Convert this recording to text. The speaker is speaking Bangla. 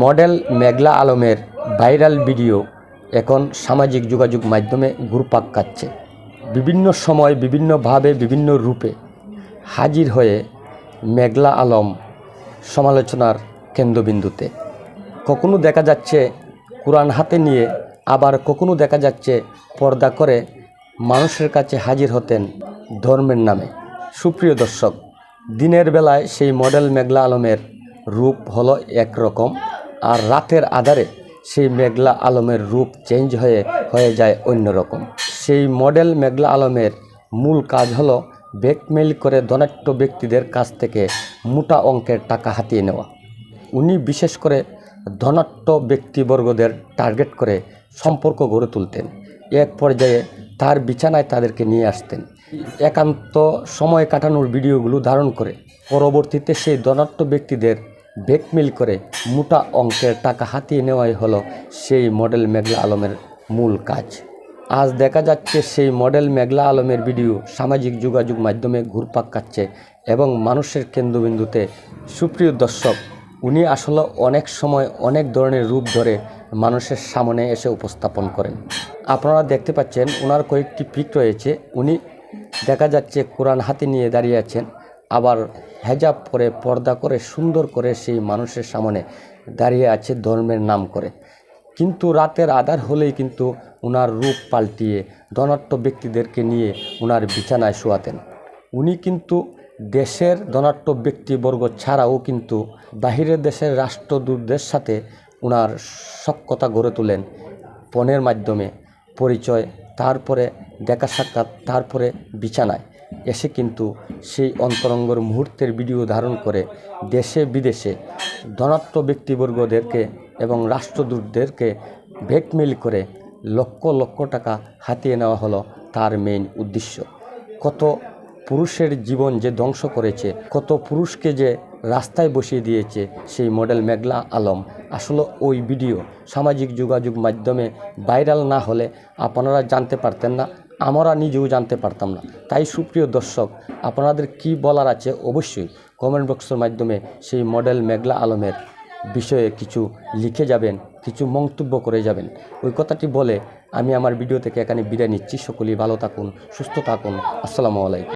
মডেল মেঘলা আলমের ভাইরাল ভিডিও এখন সামাজিক যোগাযোগ মাধ্যমে ঘুরপাক খাচ্ছে। বিভিন্ন সময় বিভিন্নভাবে, বিভিন্ন রূপে হাজির হয়ে মেঘলা আলম সমালোচনার কেন্দ্রবিন্দুতে। কখনো দেখা যাচ্ছে কোরআন হাতে নিয়ে, আবার কখনো দেখা যাচ্ছে পর্দা করে মানুষের কাছে হাজির হতেন ধর্মের নামে। সুপ্রিয় দর্শক, দিনের বেলায় সেই মডেল মেঘলা আলমের রূপ হলো একরকম। আর রাতের আধারে সেই মেঘলা আলমের রূপ চেঞ্জ হয়ে হয়ে যায় অন্যরকম। সেই মডেল মেঘলা আলমের মূল কাজ হলো ব্যাকমেইল করে ধনাট্য ব্যক্তিদের কাছ থেকে মোটা অঙ্কের টাকা হাতিয়ে নেওয়া। উনি বিশেষ করে ধনাট্য ব্যক্তিবর্গদের টার্গেট করে সম্পর্ক গড়ে তুলতেন। এক পর্যায়ে তার বিছানায় তাদেরকে নিয়ে আসতেন। একান্ত সময় কাটানোর ভিডিওগুলো ধারণ করে। পরবর্তীতে সেই ধনাট্য ব্যক্তিদের ব্যাকমেল করে মোটা অঙ্কের টাকা হাতিয়ে নেওয়াই হলো সেই মডেল মেঘলা আলমের মূল কাজ। আজ দেখা যাচ্ছে সেই মডেল মেঘলা আলমের ভিডিও সামাজিক যোগাযোগ মাধ্যমে ঘুরপাক খাচ্ছে এবং মানুষের কেন্দ্রবিন্দুতে। সুপ্রিয় দর্শক, উনি আসলে অনেক সময় অনেক ধরনের রূপ ধরে মানুষের সামনে এসে উপস্থাপন করেন। আপনারা দেখতে পাচ্ছেন ওনার কয়েকটি পিক রয়েছে। উনি দেখা যাচ্ছে কোরআন হাতে নিয়ে দাঁড়িয়ে আছেন। আবার হেজাব পরে পর্দা করে সুন্দর করে সেই মানুষের সামনে দাঁড়িয়ে আছে ধর্মের নাম করে। কিন্তু রাতের আধার হলেই কিন্তু ওনার রূপ পাল্টিয়ে ধনাট্য ব্যক্তিদেরকে নিয়ে ওনার বিছানায় শোয়াতেন। উনি কিন্তু দেশের ধনাট্য ব্যক্তিবর্গ ছাড়াও কিন্তু বাহিরের দেশের রাষ্ট্রদূতদের সাথে ওনার সক্ষতা গড়ে তোলেন ফোনের মাধ্যমে পরিচয়, তারপরে দেখা সাক্ষাৎ, তারপরে বিছানায়। এসে কিন্তু সেই অন্তরঙ্গর মুহূর্তের ভিডিও ধারণ করে দেশে বিদেশে ধনাত্ম ব্যক্তিবর্গদেরকে এবং রাষ্ট্রদূতদেরকে ব্যাকমেল করে লক্ষ লক্ষ টাকা হাতিয়ে নেওয়া হলো তার মেইন উদ্দেশ্য। কত পুরুষের জীবন যে ধ্বংস করেছে, কত পুরুষকে যে রাস্তায় বসিয়ে দিয়েছে সেই মডেল মেঘলা আলম। আসলে ওই ভিডিও সামাজিক যোগাযোগ মাধ্যমে ভাইরাল না হলে আপনারা জানতে পারতেন না। আমরা নিজেও জানতে পারতাম না। তাই সুপ্রিয় দর্শক, আপনাদের কি বলার আছে অবশ্যই কমেন্ট বক্সের মাধ্যমে সেই মডেল মেঘলা আলমের বিষয়ে কিছু লিখে যাবেন, কিছু মন্তব্য করে যাবেন। ওই কথাটি বলে আমি আমার ভিডিও থেকে এখানে বিদায় নিচ্ছি। সকলেই ভালো থাকুন, সুস্থ থাকুন। আসসালামু আলাইকুম।